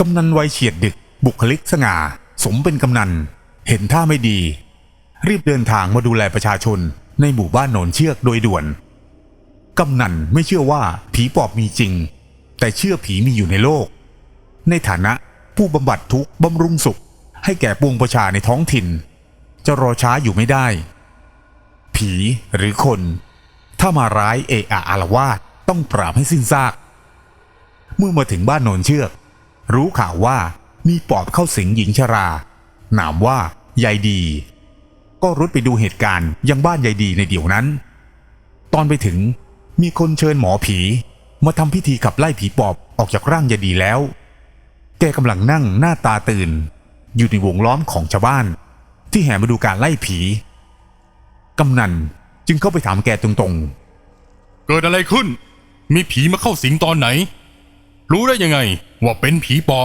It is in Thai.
กำนันวัยเฉียดดึก บุคลิกสง่า สมเป็นกำนัน เห็นท่าไม่ดี รีบเดินทางมาดูแลประชาชนในหมู่บ้านโหนนเชือกโดยด่วน กำนันไม่เชื่อว่าผีปอบมีจริง แต่เชื่อผีมีอยู่ในโลก ในฐานะผู้บำบัดทุกข์บำรุงสุข ให้แก่ปวงประชาในท้องถิ่น จะรอช้าอยู่ไม่ได้ ผีหรือคน ถ้ามาร้ายเอะอะอารวาสต้องปราบให้สิ้นซาก เมื่อมาถึงบ้านโนนเชือก รู้ข่าวว่ามีปอบเข้าสิงหญิงชรา นามว่ายายดี ก็รุดไปดูเหตุการณ์ยังบ้านยายดีในเดี๋ยวนั้น ตอนไปถึงมีคนเชิญหมอผีมาทำพิธีขับไล่ผีปอบออกจากร่างยายดีแล้ว แกกำลังนั่งหน้าตาตื่น อยู่ในวงล้อมของชาวบ้าน ที่แห่มาดูการไล่ผี กำนันจึงเข้าไปถามแกตรงๆ เกิดอะไรขึ้น มีผีมาเข้าสิงตอนไหน รู้ได้ยังไงว่าเป็นผีปอบ